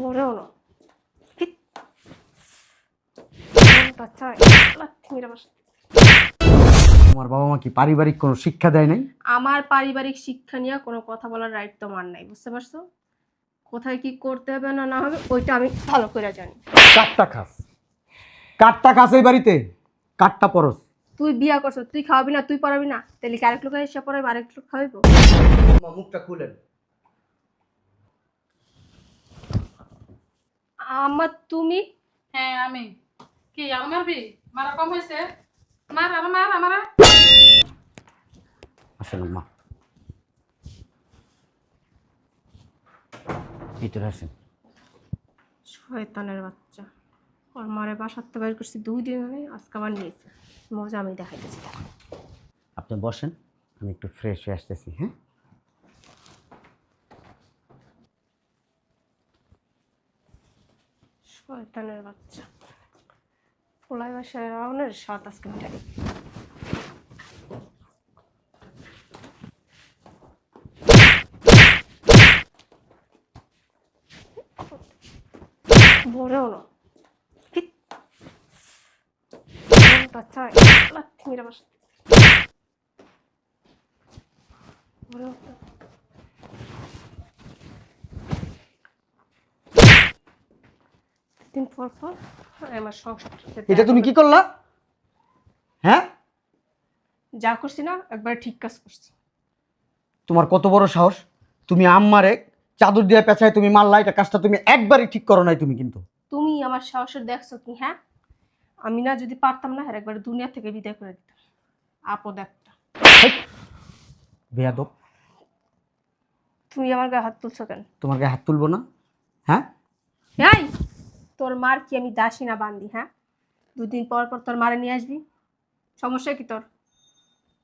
বড়ও না তোমার বাবা মা কি পারিবারিক কোনো শিক্ষা দেয় নাই? আমার পারিবারিক শিক্ষা নিয়ে কোনো কথা বলার রাইট তোমার নাই বুঝতে পারছ? কোথায় কি করতে হবে না না হবে ওইটা আমি ভালো করে জানি। কাঠটা খাস। কাঠটা খাস এই বাড়িতে। কাঠটা পরস। তুই বিয়া করছ তুই খাওয়াবি না তুই পড়াবি না তাহলে কি আরেক লোক এসে পড়াবি আরেক লোক খাওয়াইবো? মুখটা খুলেন। আমার তুমি? হ্যাঁ আমি। কি আর মারবি মারা কম হয়েছে? মার আর মার আমার আসেন মা। ভিতরে আসেন। শয়তানের বাচ্চা। ওর মারে বাসাতে বাইর করছি দুই দিন আগে আজকে আবার নিয়েছে। মজা আমি দেখাইতেছি। আপনি বসেন আমি একটু ফ্রেশ হয়ে আসতেছি হ্যাঁ? শয়তানের বাচ্চা পোলাই বাসায় রাউনের সাত আজকে মিটাই বড়ও না। চায় লাথি। বড়ও দিন পর পর আমার সংসার এটা তুমি কি করলা? হ্যাঁ? যা করছি না একবার ঠিক কাজ করছি। তোমার কত বড় সাহস? তুমি আম্মারে চাদর দিয়ে পেঁচায় তুমি মারলা এটা কাজটা তুমি একবারই ঠিক করো নাই তুমি কিন্তু। তুমি আমার সাহসের দেখছ কি হ্যাঁ? আমি না যদি পারতাম না হ্যাঁ একবার দুনিয়া থেকে বিদায় করে দিতাম। আপদ একটা। বেয়াদব। তুমি আমার গায়ে হাত তুলছো কেন? তোমার গায়ে হাত তুলবো না? হ্যাঁ? এই! তোর মার কি আমি দাসী না বান্দি হ্যাঁ? দুদিন পর পর তোর মারে নিয়ে আসবি। সমস্যা কি তোর?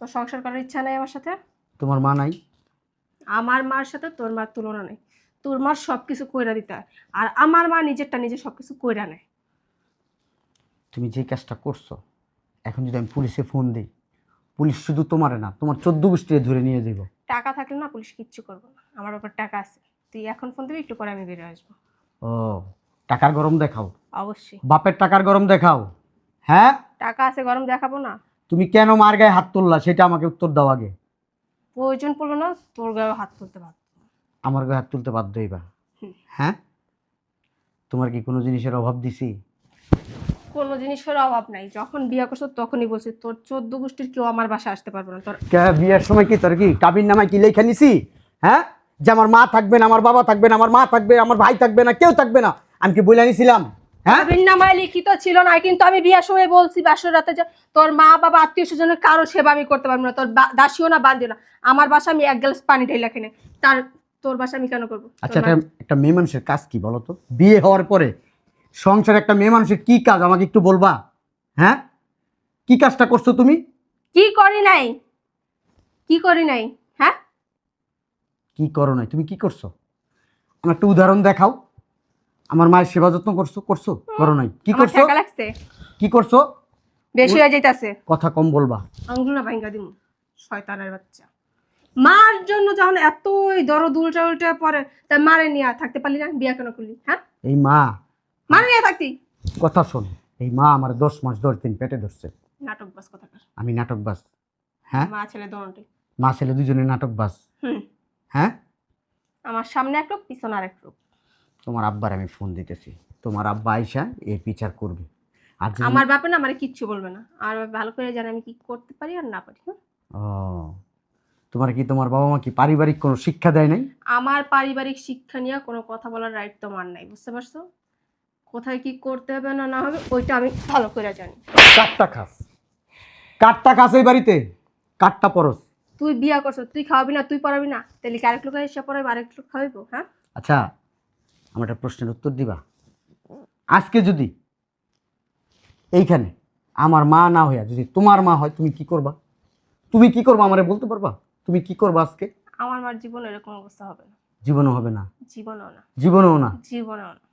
তোর সংসার করার ইচ্ছা নেই আমার সাথে? তোমার মা নাই? আমার মার সাথে তোর মার তুলনা নেই। তোর মার সব কিছু কইরা দিতে হয়। আর আমার মা নিজেরটা নিজে সব কিছু কইরা নেয়। তুমি যে কাজটা করছ এখন যদি আমি পুলিশে ফোন দিই পুলিশ শুধু তোমারে না তোমার চোদ্দ গোষ্ঠীরে ধরে নিয়ে যাব টাকা থাকলে না পুলিশ কিচ্ছু করব না। আমার ব্যাপার টাকা আছে। তুই এখন ফোন দিবি একটু পরে আমি বেরিয়ে আসব। ও টাকার গরম দেখাও। অবশ্যই। বাপের টাকার গরম দেখাও। হ্যাঁ? টাকা আছে গরম দেখাবো না। তুমি কেন মার গায়ে হাত তুললা? সেটা আমাকে উত্তর দাও আগে। প্রয়োজন পড়ল না তোর গায়ে হাত তুলতে বাধ্য। আমার গায়ে হাত তুলতে বাধ্য হইবা। হ্যাঁ? তোমার কি কোনো জিনিসের অভাব দিছি? কোনো জিনিসের অভাব নাই। যখন বিয়ে করছ তখনই বলছি তোর চোদ্দ গোষ্ঠীর কেউ আমার বাসায় আসতে পারবে না। তোর বিয়ের সময় কি তোর কি কাবির নামায় কি লেখা নিছি? হ্যাঁ? যে আমার মা থাকবে না আমার বাবা থাকবে না আমার মা থাকবে আমার ভাই থাকবে না কেউ থাকবে না। আমি কি বলে নিছিলাম? হ্যাঁ? নামায় লিখিত ছিল না কিন্তু আমি বিয়ের সময় বলছি বাসর রাতে যে তোর মা বাবা আত্মীয় স্বজনের কারও সেবা আমি করতে পারব না তোর দাসীও না বান্ধিও না। আমার বাসা আমি এক গ্লাস পানি ঢেলে কিনে তার তোর বাসা আমি কেন করব? আচ্ছা একটা একটা মেয়ে মানুষের কাজ কি বলো তো? বিয়ে হওয়ার পরে সংসার একটা মেয়ে মানুষের কি কাজ? আমাকে একটু বলবা। হ্যাঁ? কি কাজটা করছ তুমি? কি করি নাই? কি করি নাই? হ্যাঁ? কি করো নাই? তুমি কি করছ? আমার একটা উদাহরণ দেখাও। আমার মায়ের সেবা যত্ন করছ? করছ? করো নাই। কি আমার করছ? লাগছে। কি করছ? বেশি হয়ে যাইতাছে। কথা কম বলবা। আঙ্গুল না ভাঙ্গা দিমু। শয়তানের বাচ্চা। মার জন্য যখন এতই দরদ উল্টা উল্টা পরে তা মারে নিয়ে থাকতে পারলি না? বিয়া কেন করলি? হ্যাঁ? এই মা। মারে নিয়ে থাকতি? কথা শোন। এই মা আমার দশ মাস দশ দিন পেটে ধরছে। নাটক বাস কথা আমি নাটকবাজ। হ্যাঁ? মা ছেলে দোনোটাই মা ছেলে দুজনে নাটকবাজ। হুম। হ্যাঁ? আমার সামনে এক রূপ পিছনে আরেক রূপ। তোমার আব্বার আমি ফোন দিতেছি। তোমার আব্বা আইসা এর বিচার করবে। আর যদি- আমার বাপে না আমার কিচ্ছু বলবে না। আর ভালো করে জানে আমি কি করতে পারি আর না পারি হ্যাঁ? ও। তোমার কি তোমার বাবা মা কি পারিবারিক কোনো শিক্ষা দেয় নাই? আমার পারিবারিক শিক্ষা নিয়ে কোনো কথা বলার রাইট তো তোমার নাই বুঝতে পারছ? কোথায় কি করতে হবে না না হবে ওইটা আমি ভালো করে জানি। কাঠটা খাস। কাঠটা খাস এই বাড়িতে। কাঠটা পরস। তুই বিয়া করছ তুই খাওয়াবি না তুই পড়াবি না তাহলে কি আরেক লোক এসে পড়াবি আরেক লোক খাওয়াইবো হ্যাঁ? আচ্ছা আমার একটা প্রশ্নের উত্তর দিবা? আজকে যদি এইখানে আমার মা না হইয়া যদি তোমার মা হয় তুমি কি করবা? তুমি কি করবা আমারে বলতে পারবা? তুমি কি করবা আজকে? আমার মার জীবন এরকম অবস্থা হবে না। জীবনও হবে না? জীবনও না। জীবনেও না? জীবনেও না।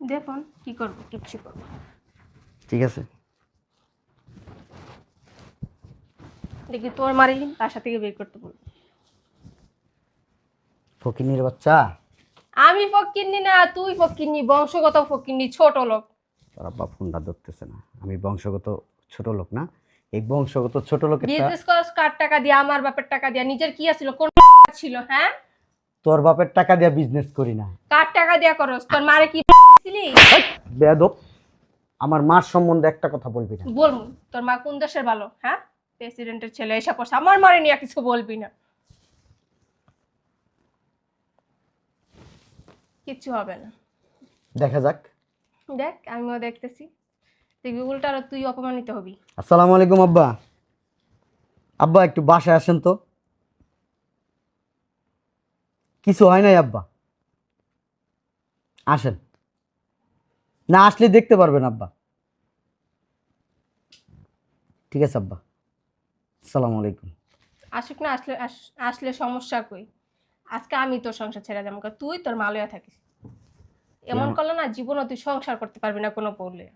দেখুন কি করব কিচ্ছু করব। ঠিক আছে। দেখি তোর মারি তার সাথে বের করতে বলব। ফকিনির বাচ্চা? আমি ফকিন্নি না তুই ফকিন্নি বংশগত ফকিন্নি ছোট লোক। তোর আব্বা ফোনটা ধরতেছে না। আমি বংশগত ছোট লোক না। এই বংশগত ছোট লোকের বিজনেস করস কার টাকা দিয়ে আমার বাপের টাকা দিয়া নিজের কি আছিল কোন ছিল হ্যাঁ? তোর বাপের টাকা দিয়ে বিজনেস করি না। কার টাকা দিয়া করস? তোর মারে কি ছিলি? বেয়াদব। আমার মার সম্বন্ধে একটা কথা বলবি না। বলব তোর মা কোন দেশের ভালো হ্যাঁ? প্রেসিডেন্টের ছেলে এসে পড়ছে। আমার মারে নিয়ে কিছু বলবি না। কিচ্ছু হবে না। দেখা যাক। দেখ আমিও দেখতেছি। দেখবি উল্টা আরও তুই অপমানিত হবি। আসসালামু আলাইকুম আব্বা। আব্বা একটু বাসায় আসেন তো। কিছু হয় নাই আব্বা। আসেন। না আসলে দেখতে পারবেন আব্বা। ঠিক আছে আব্বা। আসসালামু আলাইকুম। আসুক না আসলে আস- আসলে সমস্যা কই? আজকে আমি তোর সংসার ছেড়ে যাব। তুই তোর মালয়া থাকিস। এমন করলে না জীবনে তুই সংসার করতে পারবি না কোনো পড়লে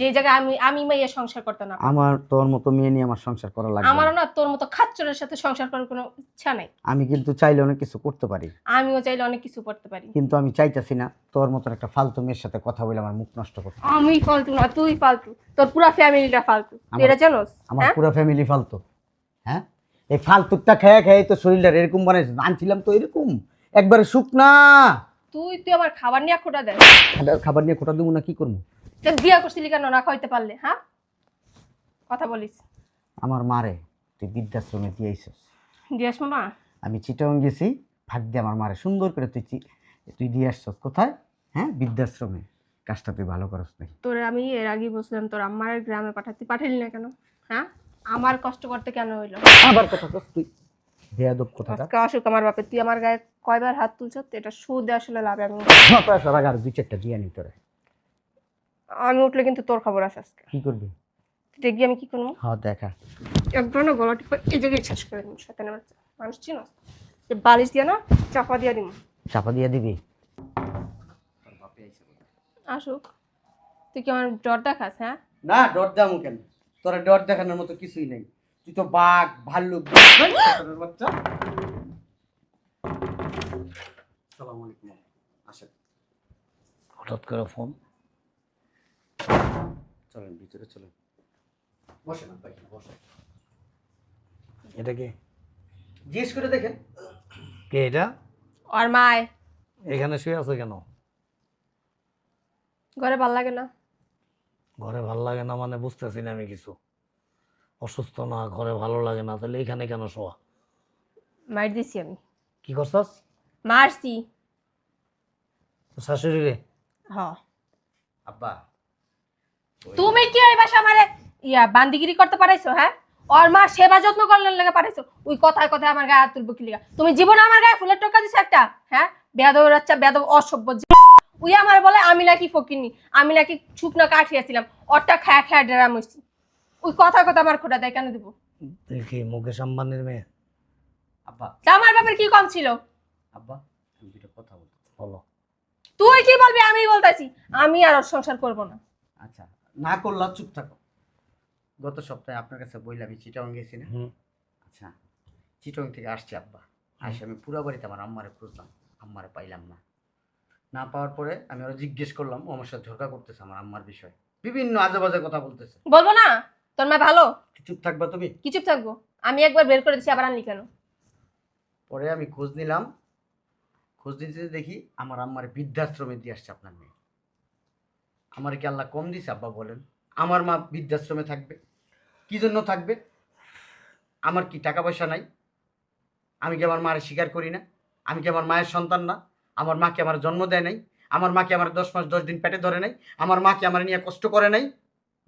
যে জায়গায় আমি আমি মাইয়া সংসার করতে না আমার তোর মতো মেয়ে নিয়ে আমার সংসার করা লাগবে না। তোর মতো খাচ্চরের সাথে সংসার করার কোনো ইচ্ছা নাই। আমি কিন্তু চাইলে অনেক কিছু করতে পারি। আমিও চাইলে অনেক কিছু করতে পারি। কিন্তু আমি চাইতেছি না তোর মতন একটা ফালতু মেয়ের সাথে কথা বলে আমার মুখ নষ্ট করতে। আমি ফালতু না তুই ফালতু। তোর পুরো ফ্যামিলিটা ফালতু। তুই এটা জানোস? আমার হ্যাঁ? পুরো ফ্যামিলি ফালতু। হ্যাঁ? এই ফালতুটা খেয়ে খেয়ে তো শরীরটা এরকম মানে আনছিলাম তো এরকম। একবারে শুকনা তুই তুই আমার খাবার নিয়ে খোটা দেয় খাবার- নিয়ে কোটা দেবো না কি করব? তুই বিয়া করছিলি কেন? না খাইতে পারলে হ্যাঁ? কথা বলিস। আমার মারে তুই বৃদ্ধাশ্রমে দিয়ে আইসস। দিয়াস মামা? আমি চিটাং গেছি ভাগ দিয়ে আমার মারে সুন্দর করে তুই চি- তুই দিয়ে আসছস কোথায়? হ্যাঁ? বৃদ্ধাশ্রমে। কাজটা তুই ভালো করস নাই। তোরে আমি এর আগে বলছিলাম তোর আমার গ্রামে পাঠাতে পাঠালি না কেন? হ্যাঁ? আমার কষ্ট করতে কেন হইল? আবার কথা কস তুই। বেয়াদব কথাটা। আজকে অসুখ আমার বাপে তুই আমার গায়ে কয়বার হাত তুলছ? এটা সুদে আসলে লাভ আমি পয়সা রাখ আর দুই চারটা দিয়ে নি তোরে। আমি উঠলে কিন্তু তোর খবর আছে আজকে। কি করবি? তুই দেখবি আমি কি করব? হ্যাঁ দেখা। একবার না গলা টিপে এই জায়গায় শেষ করে দিন সাথে বাচ্চা। মানুষ চিনো যে বালিশ দিয়ে না চাপা দিয়ে দিন চাপা দিয়ে দিবি? আসুক। তুই কি আমার ডর দেখাস হ্যাঁ? না ডর দামু কেন? তোরা ডর দেখানোর মতো কিছুই নেই। তুই তো বাঘ ভাল্লুক বাচ্চা। সালাম আলাইকুম। আসেন। হঠাৎ করে ফোন। চলেন ভিতরে চলেন। বসেন আব্বা বসেন। এটা কি? জিজ্ঞেস করে দেখেন। কে এটা? আর মায় এখানে শুয়ে আছে কেন? ঘরে ভালো লাগে না। ঘরে ভালো লাগে না মানে বুঝতেছি না আমি কিছু। অসুস্থ না ঘরে ভালো লাগে না তাহলে এখানে কেন শোয়া? মার দিছি আমি। কি করছাস? মারছি। শাশুড়ি রে হ। আব্বা। তুমি কি ওই বাসা আমারে ইয়া বান্দিগিরি করতে পারাইছো হ্যাঁ? ওর মা সেবা যত্ন করলেন লেগে পাঠাইছো ওই কথায় কথায় আমার গায়ে হাত তুলবো কি লিগা? তুমি জীবনে আমার গায়ে ফুলের টোকা দিছো একটা হ্যাঁ? বেয়াদব বাচ্চা বেয়াদব অসভ্য ওই আমার বলে আমি নাকি ফকিনি আমি নাকি শুকনো কাঠিয়াছিলাম ওরটা খায়া খায়া ডেরাম হইছি ওই কথা কথা আমার খোটা দেয় কেন দিব? দেখি মুকেশ আম্বানির মেয়ে? আব্বা। তা আমার বাপের কি কম ছিল? আব্বা আমি দুটো কথা বলতে চাই। বলো। তুই কি বলবি? আমি বলতেছি। আমি আর ওর সংসার করব না। আচ্ছা না করলা চুপ থাকো। গত সপ্তাহে আপনার কাছে বইলে আমি চিটং গেছি না? হুম। আচ্ছা চিটং থেকে আসছি আব্বা। আসে আমি পুরো বাড়িতে আমার আম্মারে খুঁজলাম আম্মারে পাইলাম না। না পাওয়ার পরে আমি ওরা জিজ্ঞেস করলাম ও আমার সাথে ঝগড়া করতেছে আমার আম্মার বিষয়ে। বিভিন্ন আজে বাজে কথা বলতেছে। বলব না? তোর মা ভালো? চুপ থাকবা তুমি? কি চুপ থাকব? আমি একবার বের করে দিচ্ছি আবার আনলি কেন? পরে আমি খোঁজ নিলাম। খোঁজ নিতে দেখি আমার আম্মার বৃদ্ধাশ্রমে দিয়ে আসছে আপনার মেয়ে। আমার কি আল্লাহ কম দিছে আব্বা বলেন? আমার মা বৃদ্ধাশ্রমে থাকবে। কি জন্য থাকবে? আমার কি টাকা পয়সা নাই? আমি কি আমার মায়ের স্বীকার করি না? আমি কি আমার মায়ের সন্তান না? আমার মাকে আমার জন্ম দেয় নাই আমার মাকে আমার দশ মাস দশ দিন পেটে ধরে নাই আমার মাকে আমার নিয়ে কষ্ট করে নাই।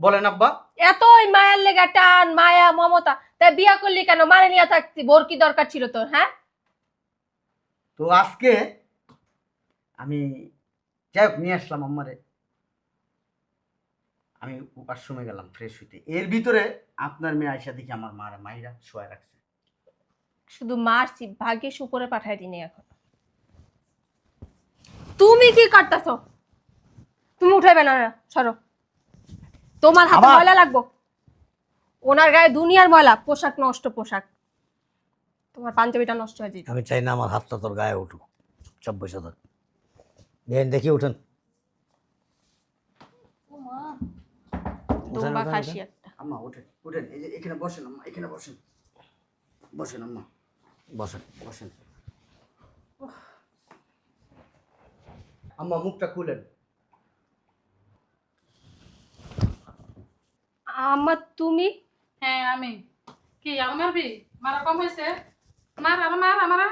বলেন আব্বা। এতই মায়ের লেগা টান মায়া মমতা। তাই বিয়া করলি কেন? মানে নিয়ে থাকতি বোর কি দরকার ছিল তোর হ্যাঁ? তো আজকে আমি যাই হোক নিয়ে আসলাম আম্মারে। আমি ওয়াশরুমে গেলাম ফ্রেশ হইতে। এর ভিতরে আপনার মেয়ে আয়সা দেখি আমার মার মাইরা শোয়া রাখছে। শুধু মারছি ভাগ্যিস উপরে পাঠাই দিনি এখন। তুমি কি করতেছ তুমি উঠাইবে না সরো তোমার হাতে ময়লা লাগবো। ওনার গায়ে দুনিয়ার ময়লা পোশাক নষ্ট পোশাক। তোমার পাঞ্জাবিটা নষ্ট হয়ে যেত আমি চাই না আমার হাতটা তোর গায়ে উঠুক। চুপচাপ বসে থাক। বেন দেখি উঠেন। দুম্বা খাসি একটা। আম্মা ওঠেন ওঠেন। এই যে এখানে বসেন আম্মা এখানে বসেন। বসেন আম্মা। বসেন। বসেন। আম্মা মুখটা খুলেন। আমার তুমি? হ্যাঁ আমি। কি আর মারবি মারা কম হয়েছে? মার আর মার আমারা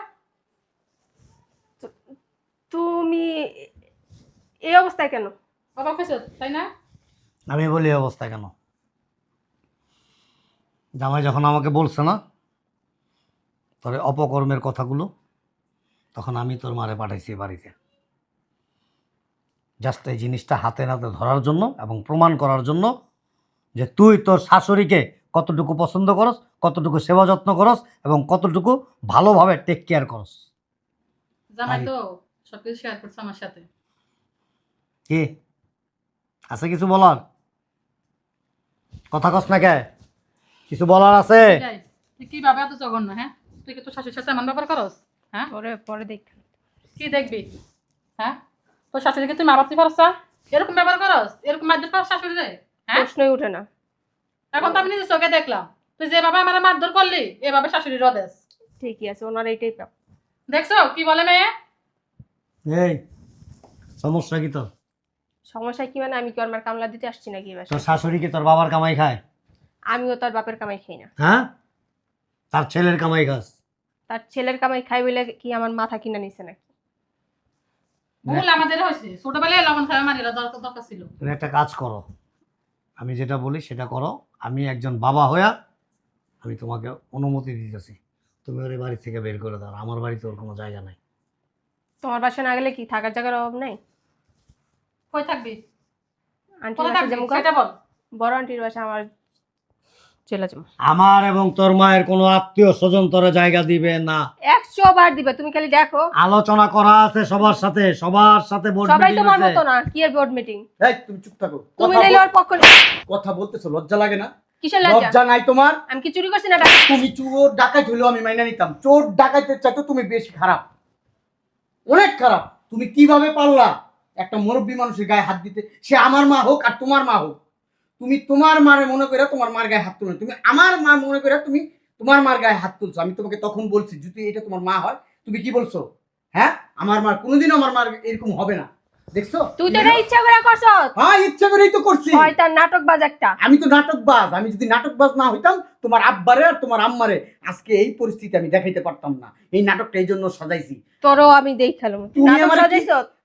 তুমি এই অবস্থায় কেন? অবাক হয়েছে তাই না? আমি বলি এই অবস্থা কেন? জামাই যখন আমাকে বলছে না তোর অপকর্মের কথাগুলো তখন আমি তোর মারে পাঠাইছি বাড়িতে। জাস্ট এই জিনিসটা হাতে নাতে ধরার জন্য এবং প্রমাণ করার জন্য যে তুই তোর শাশুড়িকে কতটুকু পছন্দ করস কতটুকু সেবা যত্ন করস এবং কতটুকু ভালোভাবে টেক কেয়ার করস। জামাই তো শেয়ার করছে আমার সাথে। কি? আছে কিছু বলার? কথা কস না কে? কিছু বলার আছে? তুই কি ভাবে এত জঘন্য হ্যাঁ? তুই কি তোর শাশুড়ির সাথে এমন ব্যাপার করস হ্যাঁ? পরে পরে দেখ কি দেখবি হ্যাঁ? তোর শাশুড়িকে তুই মারাতে পারছ? না? এরকম ব্যবহার করস? এরকম মারধর করস শাশুড়ি রে হ্যাঁ? প্রশ্নই উঠে না। এখন তো আমি নিজের চোখে দেখলাম। তুই যেভাবে আমার মারধর করলি এভাবে শাশুড়ির রদেশ ঠিকই আছে ওনার এইটাই প্রাপ্য দেখছ? কি বলে মেয়ে? এই সমস্যা কি তোর? সমস্যা কি মানে? আমি কি ওর কামলা দিতে আসছি নাকি এবার? তোর শাশুড়ি কি তোর বাবার কামাই খায়? আমিও তার বাপের কামাই খাই না। হ্যাঁ? তার ছেলের কামাই খাস? তার ছেলের কামাই খাই বলে কি আমার মাথা কিনা নিছে নাকি? ভুল আমাদের হয়েছে। ছোটবেলায় লবণ খাওয়া দরকার দরকার ছিল। তুমি একটা কাজ করো। আমি যেটা বলি সেটা করো। আমি একজন বাবা হইয়া আমি তোমাকে অনুমতি দিতেছি। তুমি ওর বাড়ি থেকে বের করে দাও। আমার বাড়িতে ওর কোনো জায়গা নাই। তোমার বাসা না গেলে কি থাকার জায়গার অভাব নাই? কই থাকবি? যেমন সেটা বল। বড় আন্টির বাসা আমার চলে যাব। আমার এবং তোর মায়ের কোনো আত্মীয় স্বজন তোরা জায়গা দিবে না। একশো বার দিবে তুমি খালি দেখো। আলোচনা করা আছে সবার সাথে সবার সাথে board সবাই তোমার। মতো না কি এর বোর্ড মিটিং এই তুমি চুপ থাকো। তুমি কথা নাইলে ওর পক্ষ। কথা বলতেছো লজ্জা লাগে না? কিসের লজ্জা? লজ্জা নাই তোমার? আমি কি চুরি করছি না টাকা? তুমি চোর ডাকাইত হইলেও আমি মাইনা নিতাম। চোর ডাকাইতে চাইতো তুমি বেশি খারাপ। অনেক খারাপ। তুমি কীভাবে পারলা? একটা মুরব্বী মানুষের গায়ে হাত দিতে। সে আমার মা হোক আর তোমার মা হোক। তুমি তোমার মারে মনে করে তোমার মার গায়ে হাত তুলো তুমি আমার মা মনে করে তুমি তোমার মার গায়ে হাত তুলছো। আমি তোমাকে তখন বলছি যদি এটা তোমার মা হয় তুমি কি বলছো? হ্যাঁ? আমার মার কোনোদিনও আমার মার এরকম হবে না। দেখছ? তুই তো এটা ইচ্ছা করে করছ। হ্যাঁ ইচ্ছা করেই তো করছি। তার নাটক বাজ একটা। আমি তো নাটকবাজ। আমি যদি নাটকবাজ না হইতাম তোমার আব্বারে আর তোমার আম্মারে আজকে এই পরিস্থিতি আমি দেখাইতে পারতাম না। এই নাটকটা এই জন্য সাজাইছি। তোরও আমি দেখালাম। তুমি আমারে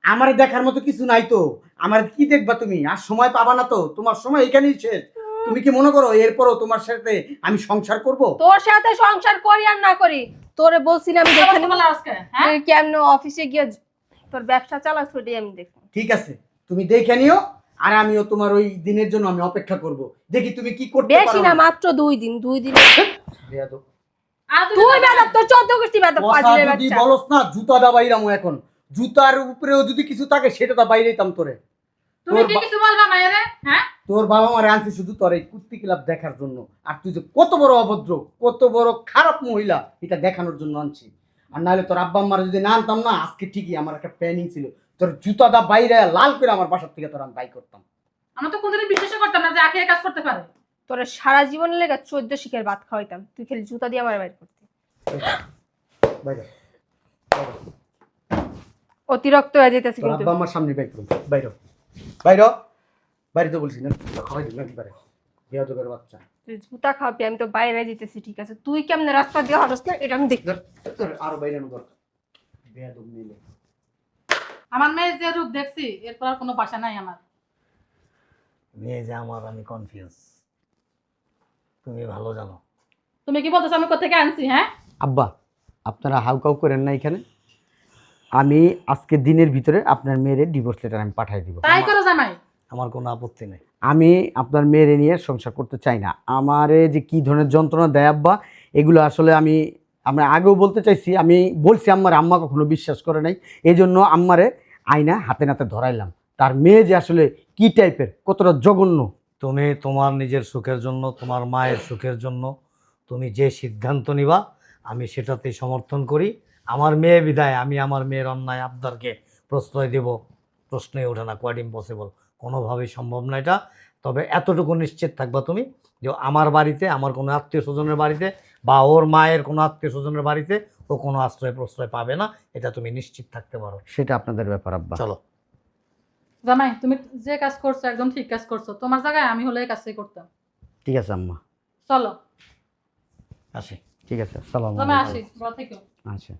আমার দেখার মতো কিছু নাই তো। আমার কি দেখবা তুমি? আর সময় পাবা না তো। তোমার সময় এখানেই শেষ। তুমি কি মনে করো এরপরও তোমার সাথে আমি সংসার করব? তোর সাথে সংসার করি আর না করি তোরে বলছি না আমি দেখে আবার আজকে হ্যাঁ? তুই কেমন অফিসে গিয়ে তোর ব্যবসা চালাস ওটাই আমি দেখব। ঠিক আছে তুমি দেখে নিও আর আমিও তোমার ওই দিনের জন্য আমি অপেক্ষা করব। দেখি তুমি কি করতে পারো। বেশি না মাত্র দুই দিন দুই দিন। বেয়াদব। আর তুই তুই বেদব তোর চোদ্দ গোষ্ঠী বেদব কথা ফাজিলের যদি বাচ্চা। বলস না জুতা দাবাইরাম এখন। জুতার উপরেও যদি কিছু থাকে সেটা তো বাইরে তোরে। তুমি তোর কি কিছু বলবা মায়েরে? হ্যাঁ? তোর বাবা মারে আনছে শুধু তোর এই কুর্তি ক্লাব দেখার জন্য। আর তুই যে কত বড় অভদ্র কত বড় খারাপ মহিলা এটা দেখানোর জন্য আনছি। আর নাহলে তোর আব্বা আম্মার যদি না আনতাম না আজকে ঠিকই আমার একটা প্ল্যানিং ছিল। তোর জুতা দা বাইরে লাল করে আমার বাসার থেকে তোর আমি বাই করতাম। আমরা তো কোনদিনই বিশ্বাস করতাম না যে আখে কাজ করতে পারে। তোর সারা জীবন লেগে চোদ্দ শিখের ভাত খাওয়াইতাম। তুই খালি জুতা দিয়ে আমার বাইর করতি। বাইরে। অতিরিক্ত হয়ে যেতেছে কিন্তু। আব্বা আমার সামনে বাই করুন। বাইরে বাইরে বাইরে তো বলছি না খাওয়াই দিন নাকি পারে বেয়াদবের বাচ্চা। তুই জুতা খাওয়াবি আমি তো বাইরে যেতেছি ঠিক আছে? তুই কেমনে রাস্তা দিয়ে হাঁটস না এটা আমি দেখি। তোর আরও বাইরে আনো দরকার বেয়াদব মিলে আমার মেয়ের যে রূপ দেখছি এরপর আর কোনো ভাষা নাই আমার। মেয়ে যে আমার আমি কনফিউজ তুমি ভালো জানো। তুমি কি বলতেছো আমি কোথেকে আনছি হ্যাঁ? আব্বা আপনারা হাউকাউ করেন না এখানে? আমি আজকে দিনের ভিতরে আপনার মেয়ের ডিভোর্স লেটার আমি পাঠিয়ে দিব। তাই করো জামাই। আমার কোনো আপত্তি নেই। আমি আপনার মেয়েরে নিয়ে সংসার করতে চাই না। আমারে যে কি ধরনের যন্ত্রণা দেয় আব্বা এগুলো আসলে আমি আমরা আগেও বলতে চাইছি আমি বলছি আম্মার আম্মা কখনো বিশ্বাস করে নাই। এই জন্য আম্মারে আয়না হাতে নাতে ধরাইলাম। তার মেয়ে যে আসলে কি টাইপের কতটা জঘন্য। তুমি তোমার নিজের সুখের জন্য তোমার মায়ের সুখের জন্য তুমি যে সিদ্ধান্ত নিবা আমি সেটাতে সমর্থন করি। আমার মেয়ে বিদায় আমি আমার মেয়ের অন্যায় আবদারকে প্রশ্রয় দেব। প্রশ্নই ওঠে না কোয়াইট ইম্পসিবল কোনোভাবেই সম্ভব না এটা। তবে এতটুকু নিশ্চিত থাকবা তুমি যে আমার বাড়িতে আমার কোনো আত্মীয় স্বজনের বাড়িতে বা ওর মায়ের কোনো আত্মীয় স্বজনের বাড়িতে ও কোনো আশ্রয় প্রশ্রয় পাবে না এটা তুমি নিশ্চিত থাকতে পারো। সেটা আপনাদের ব্যাপার আব্বা। চলো। জামাই তুমি যে কাজ করছ একদম ঠিক কাজ করছ। তোমার জায়গায় আমি হলে এই কাজটাই করতাম। ঠিক আছে আম্মা। চলো। আসি। ঠিক আছে সালাম জামাই আসি। আচ্ছা।